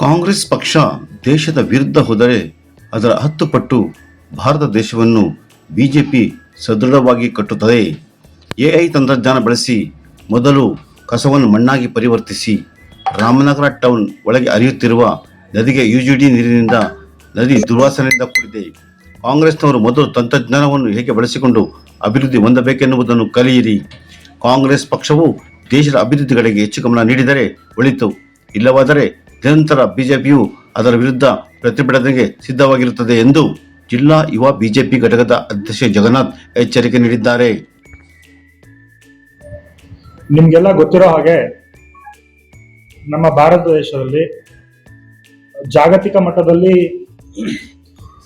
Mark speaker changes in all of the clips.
Speaker 1: ಕಾಂಗ್ರೆಸ್ ಪಕ್ಷ ದೇಶದ ವಿರುದ್ಧ ಹೋದರೆ ಅದರ ಹತ್ತು ಪಟ್ಟು ಭಾರತ ದೇಶವನ್ನು ಬಿಜೆಪಿ ಸದೃಢವಾಗಿ ಕಟ್ಟುತ್ತದೆ. ಎಐ ತಂತ್ರಜ್ಞಾನ ಬಳಸಿ ಮೊದಲು ಕಸವನ್ನು ಮಣ್ಣಾಗಿ ಪರಿವರ್ತಿಸಿ ರಾಮನಗರ ಟೌನ್ ಒಳಗೆ ಹರಿಯುತ್ತಿರುವ ನದಿಗೆ ಯುಜಿಡಿ ನೀರಿನಿಂದ ನದಿ ದುರ್ವಾಸನೆಯಿಂದ ಕೂಡಿದೆ. ಕಾಂಗ್ರೆಸ್ನವರು ಮೊದಲು ತಂತ್ರಜ್ಞಾನವನ್ನು ಹೇಗೆ ಬಳಸಿಕೊಂಡು ಅಭಿವೃದ್ಧಿ ಹೊಂದಬೇಕೆನ್ನುವುದನ್ನು ಕಲಿಯಿರಿ. ಕಾಂಗ್ರೆಸ್ ಪಕ್ಷವು ದೇಶದ ಅಭಿವೃದ್ಧಿಗಳಿಗೆ ಹೆಚ್ಚು ಗಮನ ನೀಡಿದರೆ ಒಳಿತು. ಇಲ್ಲವಾದರೆ ನಿರಂತರ ಬಿಜೆಪಿಯು ಅದರ ವಿರುದ್ಧ ಪ್ರತಿಭಟನೆಗೆ ಸಿದ್ಧವಾಗಿರುತ್ತದೆ ಎಂದು ಜಿಲ್ಲಾ ಯುವ ಬಿಜೆಪಿ ಘಟಕದ ಅಧ್ಯಕ್ಷ ಜಗನ್ನಾಥ್ ಎಚ್ಚರಿಕೆ ನೀಡಿದ್ದಾರೆ.
Speaker 2: ನಿಮ್ಗೆಲ್ಲ ಗೊತ್ತಿರೋ ಹಾಗೆ ನಮ್ಮ ಭಾರತ ದೇಶದಲ್ಲಿ ಜಾಗತಿಕ ಮಟ್ಟದಲ್ಲಿ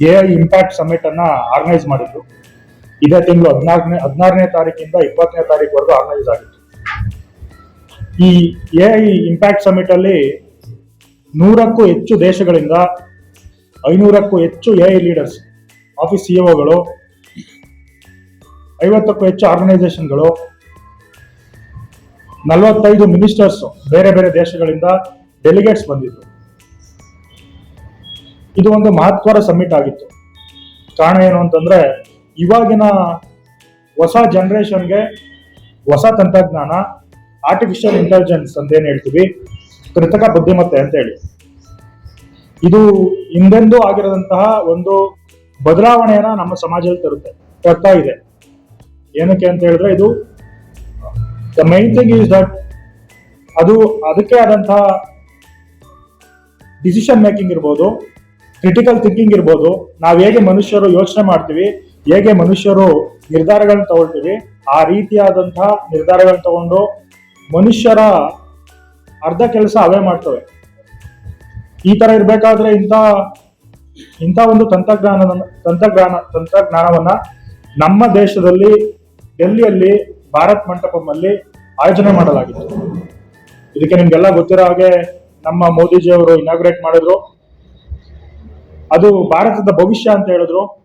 Speaker 2: ಎ ಐ ಇಂಪ್ಯಾಕ್ಟ್ ಸಮಿಟ್ ಅನ್ನ ಆರ್ಗನೈಸ್ ಮಾಡಿದ್ರು ಇದೇ ತಿಂಗಳು ಹದಿನಾಲ್ಕನೇ, ಹದಿನಾರನೇ ತಾರೀಕಿಂದ ಇಪ್ಪತ್ತನೇ ತಾರೀಕುವರೆಗೂ ಆರ್ಗನೈಸ್ ಆಗಿತ್ತು. ಈ ಎ ಐ ಇಂಪ್ಯಾಕ್ಟ್ ಸಮಿಟ್ ಅಲ್ಲಿ ನೂರಕ್ಕೂ ಹೆಚ್ಚು ದೇಶಗಳಿಂದ ಐನೂರಕ್ಕೂ ಹೆಚ್ಚು ಎ ಐ ಲೀಡರ್ಸ್, ಆಫೀಸ್ ಸಿಒಗಳು ಐವತ್ತಕ್ಕೂ ಹೆಚ್ಚು ಆರ್ಗನೈಸೇಷನ್ಗಳು, ನಲವತ್ತೈದು ಮಿನಿಸ್ಟರ್ಸ್ ಬೇರೆ ಬೇರೆ ದೇಶಗಳಿಂದ ಡೆಲಿಗೇಟ್ಸ್ ಬಂದಿತ್ತು ಇದು ಒಂದು ಮಹತ್ವದ ಸಮ್ಮಿಟ್ ಆಗಿತ್ತು. ಕಾರಣ ಏನು ಅಂತಂದ್ರೆ, ಇವಾಗಿನ ಹೊಸ ಜನರೇಷನ್ಗೆ ಹೊಸ ತಂತ್ರಜ್ಞಾನ ಆರ್ಟಿಫಿಷಿಯಲ್ ಇಂಟೆಲಿಜೆನ್ಸ್ ಅಂತ ಏನು ಹೇಳ್ತೀವಿ ಕೃತಕ ಬುದ್ಧಿಮತ್ತೆ ಅಂತ ಹೇಳಿ ಇದು ಹಿಂದೆಂದೂ ಆಗಿರದಂತಹ ಒಂದು ಬದಲಾವಣೆಯನ್ನ ನಮ್ಮ ಸಮಾಜದಲ್ಲಿ ತರುತ್ತೆ, ತರ್ತಾ ಇದೆ. ಏನಕ್ಕೆ ಅಂತ ಹೇಳಿದ್ರೆ ಇದು the main thing is that ಅದು ಅದಕ್ಕೆ ಆದಂತಹ ಡಿಸಿಷನ್ ಮೇಕಿಂಗ್ ಇರ್ಬೋದು ಕ್ರಿಟಿಕಲ್ ಥಿಂಕಿಂಗ್ ಇರ್ಬೋದು. ನಾವು ಹೇಗೆ ಮನುಷ್ಯರು ಯೋಚನೆ ಮಾಡ್ತೀವಿ, ಹೇಗೆ ಮನುಷ್ಯರು ನಿರ್ಧಾರಗಳನ್ನ ತಗೊಳ್ತೀವಿ, ಆ ರೀತಿಯಾದಂತಹ ನಿರ್ಧಾರಗಳನ್ನ ತಗೊಂಡು ಮನುಷ್ಯರ ಅರ್ಧ ಕೆಲಸ ಅವೇ ಮಾಡ್ತವೆ. ಈ ತರ ಇರ್ಬೇಕಾದ್ರೆ ಇಂಥ ಇಂಥ ಒಂದು ತಂತ್ರಜ್ಞಾನ ತಂತ್ರಜ್ಞಾನ, ತಂತ್ರಜ್ಞಾನವನ್ನ ನಮ್ಮ ದೇಶದಲ್ಲಿ, ಡೆಲ್ಲಿಯಲ್ಲಿ, ಭಾರತ್ ಮಂಟಪದಲ್ಲಿ ಆಯೋಜನೆ ಮಾಡಲಾಗಿತ್ತು. ಇದಕ್ಕೆ ನಿಮ್ಗೆಲ್ಲ ಗೊತ್ತಿರೋ ಹಾಗೆ ನಮ್ಮ ಮೋದಿಜಿ ಅವರು ಇನಾಗ್ರೇಟ್ ಮಾಡಿದ್ರು. ಅದು ಭಾರತದ ಭವಿಷ್ಯ ಅಂತ ಹೇಳಿದ್ರು.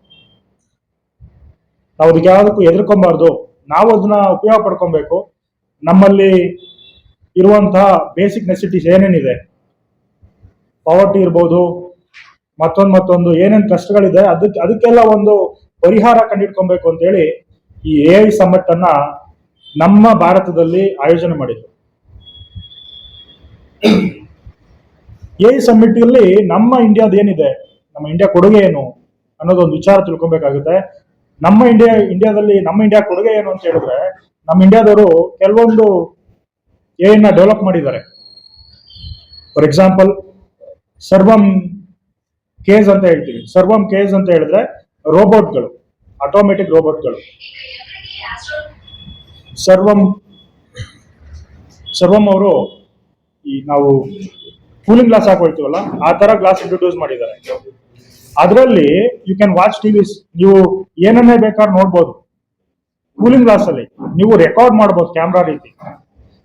Speaker 2: ನಾವು ಅದಕ್ಕೆ ಯಾವುದಕ್ಕೂ ಹೆದರ್ಕೊಬಾರ್ದು. ನಾವು ಅದನ್ನ ಉಪಯೋಗ ಪಡ್ಕೊಬೇಕು. ನಮ್ಮಲ್ಲಿ ಇರುವಂತಹ ಬೇಸಿಕ್ ನೆಸಿಟೀಸ್ ಏನೇನಿದೆ? ಪಾವರ್ಟಿ ಇರ್ಬೋದು, ಮತ್ತೊಂದು ಮತ್ತೊಂದು ಏನೇನು ಕಷ್ಟಗಳಿದೆ ಅದಕ್ಕೆ ಅದಕ್ಕೆಲ್ಲ ಒಂದು ಪರಿಹಾರ ಕಂಡಿಡ್ಕೊಬೇಕು ಅಂತ ಹೇಳಿ ಈ ಎ ಐ ಸಮ್ಮಟ್ ಅನ್ನ ನಮ್ಮ ಭಾರತದಲ್ಲಿ ಆಯೋಜನೆ ಮಾಡಿದ್ರು. ಎ ಸಮ್ಮಿಟ್ ಅಲ್ಲಿ ನಮ್ಮ ಇಂಡಿಯಾದ ಏನಿದೆ, ನಮ್ಮ ಇಂಡಿಯಾ ಕೊಡುಗೆ ಏನು ಅನ್ನೋದೊಂದು ವಿಚಾರ ತಿಳ್ಕೊಬೇಕಾಗುತ್ತೆ. ನಮ್ಮ ಇಂಡಿಯಾ, ಇಂಡಿಯಾದಲ್ಲಿ ನಮ್ಮ ಇಂಡಿಯಾ ಕೊಡುಗೆ ಏನು ಅಂತ ಹೇಳಿದ್ರೆ, ನಮ್ಮ ಇಂಡಿಯಾದವರು ಕೆಲವೊಂದು ಎ ನ ಡೆವಲಪ್ ಮಾಡಿದ್ದಾರೆ. ಫಾರ್ ಎಕ್ಸಾಂಪಲ್ ಸರ್ವಂ ಕೇಸ್ ಅಂತ ಹೇಳ್ತೀವಿ. ಸರ್ವಂ ಕೇಸ್ ಅಂತ ಹೇಳಿದ್ರೆ ರೋಬೋಟ್ಗಳು ಆಟೋಮೆಟಿಕ್ ರೋಬೋಟ್ಗಳು. ಸರ್ವಂ ಸರ್ವಂ ಅವರು ಈ ನಾವು ಕೂಲಿಂಗ್ ಗ್ಲಾಸ್ ಹಾಕೊಳ್ತೀವಲ್ಲ, ಆ ತರ ಗ್ಲಾಸ್ ಇಂಟ್ರೊಡ್ಯೂಸ್ ಮಾಡಿದ್ದಾರೆ. ಅದರಲ್ಲಿ ಯು ಕ್ಯಾನ್ ವಾಚ್ ಟಿವಿಸ್ ನೀವು ಏನನ್ನೇ ಬೇಕಾದ್ರೂ ನೋಡ್ಬೋದು. ಕೂಲಿಂಗ್ ಗ್ಲಾಸ್ ಅಲ್ಲಿ ನೀವು ರೆಕಾರ್ಡ್ ಮಾಡ್ಬೋದು ಕ್ಯಾಮ್ರಾ ರೀತಿ.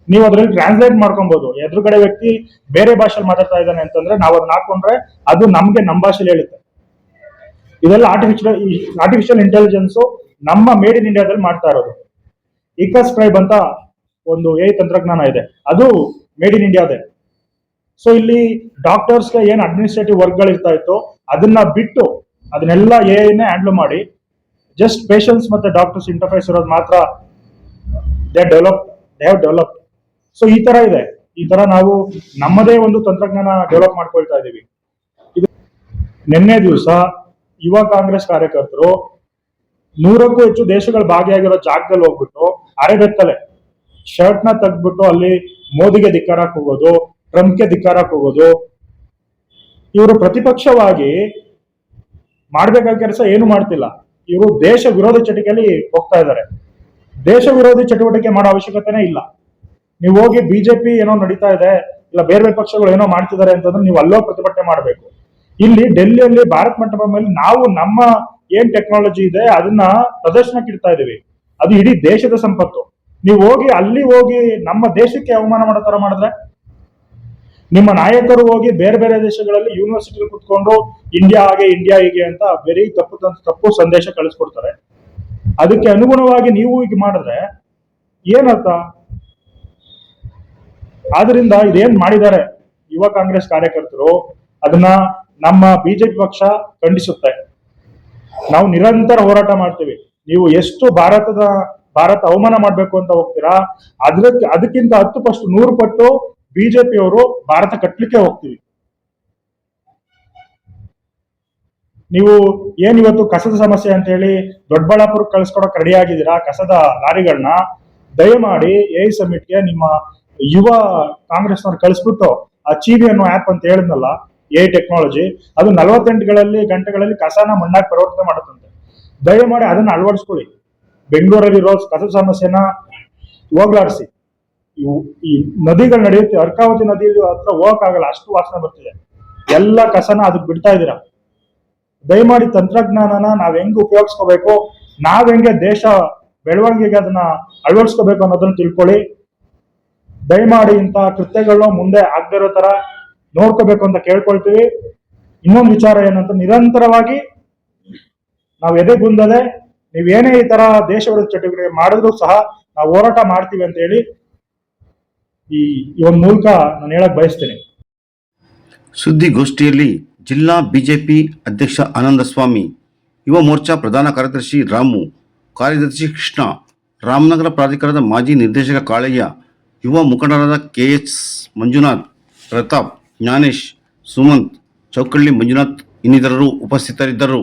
Speaker 2: ನೀವು ಅದ್ರಲ್ಲಿ ಟ್ರಾನ್ಸ್ಲೇಟ್ ಮಾಡ್ಕೊಬಹುದು ಎದುರುಗಡೆ ವ್ಯಕ್ತಿ ಬೇರೆ ಭಾಷೆಯಲ್ಲಿ ಮಾತಾಡ್ತಾ ಇದ್ದಾನೆ ಅಂತಂದ್ರೆ ನಾವು ಅದನ್ನ ಹಾಕೊಂಡ್ರೆ ಅದು ನಮ್ಗೆ ನಮ್ಮ ಭಾಷೆಲಿ ಹೇಳುತ್ತೆ. ಇದೆಲ್ಲ ಆರ್ಟಿಫಿಷಿಯಲ್ ಆರ್ಟಿಫಿಷಿಯಲ್ ಇಂಟೆಲಿಜೆನ್ಸ್ ನಮ್ಮ ಮೇಡ್ ಇನ್ ಇಂಡಿಯಾದಲ್ಲಿ ಮಾಡ್ತಾ ಇರೋದು. ಇಕಸ್ಕ್ರೈಬ್ ಅಂತ ಒಂದು ಎ ತಂತ್ರಜ್ಞಾನ ಇದೆ. ಅದು ಮೇಡ್ ಇನ್ ಇಂಡಿಯಾದೇ ಸೊ ಇಲ್ಲಿ ಡಾಕ್ಟರ್ಸ್ಗೆ ಏನು ಅಡ್ಮಿನಿಸ್ಟ್ರೇಟಿವ್ ವರ್ಕ್ಗಳು ಇರ್ತಾ ಇತ್ತು ಅದನ್ನ ಬಿಟ್ಟು ಅದನ್ನೆಲ್ಲ ಎ ಐನೇ ಹ್ಯಾಂಡಲ್ ಮಾಡಿ ಜಸ್ಟ್ ಪೇಷಂಟ್ಸ್ ಮತ್ತೆ ಡಾಕ್ಟರ್ಸ್ ಇಂಟರ್ಫೇಸ್ ಇರೋದು ಮಾತ್ರ they develop they have develop so ಈ ತರ ಇದೆ. ಈ ತರ ನಾವು ನಮ್ಮದೇ ಒಂದು ತಂತ್ರಜ್ಞಾನ ಡೆವಲಪ್ ಮಾಡ್ಕೊಳ್ತಾ ಇದೀವಿ. ಇದು ನಿನ್ನೆ ದಿವಸ ಯುವ ಕಾಂಗ್ರೆಸ್ ಕಾರ್ಯಕರ್ತರು ನೂರಕ್ಕೂ ಹೆಚ್ಚು ದೇಶಗಳು ಭಾಗಿಯಾಗಿರೋ ಜಾಗದಲ್ಲಿ ಹೋಗ್ಬಿಟ್ಟು ಅರೆಬೆತ್ತಲೆ ಶರ್ಟ್ನ ತೆಗ್ದ್ಬಿಟ್ಟು ಅಲ್ಲಿ ಮೋದಿಗೆ ಧಿಕ್ಕಾರ ಹೋಗೋದು ಟ್ರಂಪ್ಗೆ ಧಿಕ್ಕಾರಕ್ಕೆ ಹೋಗೋದು ಇವರು ಪ್ರತಿಪಕ್ಷವಾಗಿ ಮಾಡ್ಬೇಕಾದ ಕೆಲಸ ಏನು ಮಾಡ್ತಿಲ್ಲ. ಇವರು ದೇಶ ವಿರೋಧಿ ಚಟುವಟಿಕೆಯಲ್ಲಿ ಹೋಗ್ತಾ ಇದ್ದಾರೆ. ದೇಶ ವಿರೋಧಿ ಚಟುವಟಿಕೆ ಮಾಡೋ ಅವಶ್ಯಕತೆನೇ ಇಲ್ಲ. ನೀವು ಹೋಗಿ ಬಿಜೆಪಿ ಏನೋ ನಡೀತಾ ಇದೆ, ಇಲ್ಲ ಬೇರೆ ಬೇರೆ ಪಕ್ಷಗಳು ಏನೋ ಮಾಡ್ತಿದ್ದಾರೆ ಅಂತಂದ್ರೆ ನೀವು ಅಲ್ಲೋ ಪ್ರತಿಭಟನೆ ಮಾಡಬೇಕು. ಇಲ್ಲಿ ಡೆಲ್ಲಿಯಲ್ಲಿ ಭಾರತ್ ಮಂಟಪ ನಾವು ನಮ್ಮ ಏನ್ ಟೆಕ್ನಾಲಜಿ ಇದೆ, ಅದನ್ನ ಪ್ರದರ್ಶನಕ್ಕೆ ಇಡ್ತಾ ಇದೀವಿ. ಅದು ಇಡೀ ದೇಶದ ಸಂಪತ್ತು. ನೀವು ಹೋಗಿ ಅಲ್ಲಿ ಹೋಗಿ ನಮ್ಮ ದೇಶಕ್ಕೆ ಅವಮಾನ ಮಾಡೋ ತರ ಮಾಡಿದ್ರೆ? ನಿಮ್ಮ ನಾಯಕರು ಹೋಗಿ ಬೇರೆ ಬೇರೆ ದೇಶಗಳಲ್ಲಿ ಯೂನಿವರ್ಸಿಟಿ ಕುತ್ಕೊಂಡು ಇಂಡಿಯಾ ಹಾಗೆ ಇಂಡಿಯಾ ಹೀಗೆ ಅಂತ ಬೇರೆ ತಪ್ಪು ತಪ್ಪು ಸಂದೇಶ ಕಳಿಸ್ಕೊಡ್ತಾರೆ. ಅದಕ್ಕೆ ಅನುಗುಣವಾಗಿ ನೀವು ಈಗ ಮಾಡಿದ್ರೆ ಏನರ್ಥ? ಆದ್ರಿಂದ ಇದೇನ್ ಮಾಡಿದ್ದಾರೆ ಯುವ ಕಾಂಗ್ರೆಸ್ ಕಾರ್ಯಕರ್ತರು, ಅದನ್ನ ನಮ್ಮ ಬಿಜೆಪಿ ಪಕ್ಷ ಖಂಡಿಸುತ್ತೆ. ನಾವು ನಿರಂತರ ಹೋರಾಟ ಮಾಡ್ತೀವಿ. ನೀವು ಎಷ್ಟು ಭಾರತದ, ಭಾರತ ಅವಮಾನ ಮಾಡ್ಬೇಕು ಅಂತ ಹೋಗ್ತೀರಾ? ಅದಕ್ಕೆ ಅದಕ್ಕಿಂತ ಹತ್ತು ಪಟ್ಟು ನೂರು ಪಟ್ಟು ಬಿಜೆಪಿಯವರು ಭಾರತ ಕಟ್ಲಿಕ್ಕೆ ಹೋಗ್ತೀವಿ. ನೀವು ಏನ್ ಇವತ್ತು ಕಸದ ಸಮಸ್ಯೆ ಅಂತ ಹೇಳಿ ದೊಡ್ಡಬಳ್ಳಾಪುರಕ್ಕೆ ಕಳ್ಸ್ಕೊಡಕ್ ರೆಡಿ ಆಗಿದ್ದೀರಾ ಕಸದ ಲಾರಿಗಳನ್ನ ದಯಮಾಡಿ ಎ ಸಮಿಟ್ಗೆ ನಿಮ್ಮ ಯುವ ಕಾಂಗ್ರೆಸ್ನವ್ರು ಕಳಿಸ್ಬಿಟ್ಟು ಆ ಚೀವಿ ಅನ್ನೋ ಆಪ್ ಅಂತ ಹೇಳಿದ್ನಲ್ಲ ಎ ಟೆಕ್ನಾಲಜಿ ಅದು ನಲವತ್ತೆಂಟುಗಳಲ್ಲಿ, ಗಂಟೆಗಳಲ್ಲಿ ಕಸನ ಮಣ್ಣಾಗಿ ಪರಿವರ್ತನೆ ಮಾಡುತ್ತಂತೆ. ದಯಮಾಡಿ ಅದನ್ನ ಅಳವಡಿಸ್ಕೊಳ್ಳಿ. ಬೆಂಗಳೂರಲ್ಲಿರೋ ಕಸ ಸಮಸ್ಯೆನ ಹೋಗ್ಲಾಡಿಸಿ. ಈ ನದಿಗಳು ನಡೆಯುತ್ತೆ, ಅರ್ಕಾವತಿ ನದಿ ಹತ್ರ ಹೋಗಕ್ಕಾಗಲ್ಲ, ಅಷ್ಟು ವಾಸನೆ ಬರ್ತಿದೆ. ಎಲ್ಲ ಕಸನ ಅದಕ್ಕೆ ಬಿಡ್ತಾ ಇದ್ದೀರಾ? ದಯಮಾಡಿ ತಂತ್ರಜ್ಞಾನನ ನಾವ್ ಹೆಂಗ್ ಉಪಯೋಗಿಸ್ಕೋಬೇಕು, ನಾವ್ ಹೆಂಗೆ ದೇಶ ಬೆಳವಣಿಗೆಗೆ ಅದನ್ನ ಅಳವಡಿಸ್ಕೋಬೇಕು ಅನ್ನೋದನ್ನ ತಿಳ್ಕೊಳ್ಳಿ. ದಯಮಾಡಿ ಇಂತಹ ಕೃತ್ಯಗಳನ್ನ ಮುಂದೆ ಆಗದಿರೋ ತರ ನೋಡ್ಕೋಬೇಕು ಅಂತ ಕೇಳ್ಕೊಳ್ತೀವಿ. ಇನ್ನೊಂದು ವಿಚಾರ ಏನಂತ ನಿರಂತರವಾಗಿ ನಾವು ಎದೆಗುಂದದೆ ನೀವೇನೇ ಈ ತರ ದೇಶ ವಿರೋಧ ಚಟುವಟಿಕೆ ಮಾಡಿದ್ರು ಸಹ ನಾವು ಹೋರಾಟ ಮಾಡ್ತೀವಿ ಅಂತ ಹೇಳಿ ಈ ಈ ಒಂದು ಮೂಲಕ ನಾನು ಹೇಳಕ್ ಬಯಸ್ತೇನೆ.
Speaker 1: ಸುದ್ದಿಗೋಷ್ಠಿಯಲ್ಲಿ ಜಿಲ್ಲಾ ಬಿಜೆಪಿ ಅಧ್ಯಕ್ಷ ಆನಂದಸ್ವಾಮಿ, ಯುವ ಮೋರ್ಚಾ ಪ್ರಧಾನ ಕಾರ್ಯದರ್ಶಿ ರಾಮು, ಕಾರ್ಯದರ್ಶಿ ಕೃಷ್ಣ, ರಾಮನಗರ ಪ್ರಾಧಿಕಾರದ ಮಾಜಿ ನಿರ್ದೇಶಕ ಕಾಳಯ್ಯ ಯುವ ಮುಖಂಡರಾದ ಕೆ ಎಚ್ ಮಂಜುನಾಥ್ ಪ್ರತಾಪ್ ಜ್ಞಾನೇಶ್ ಸುಮಂತ್ ಚೌಕಳ್ಳಿ ಮಂಜುನಾಥ್ ಇನ್ನಿತರರು ಉಪಸ್ಥಿತರಿದ್ದರು.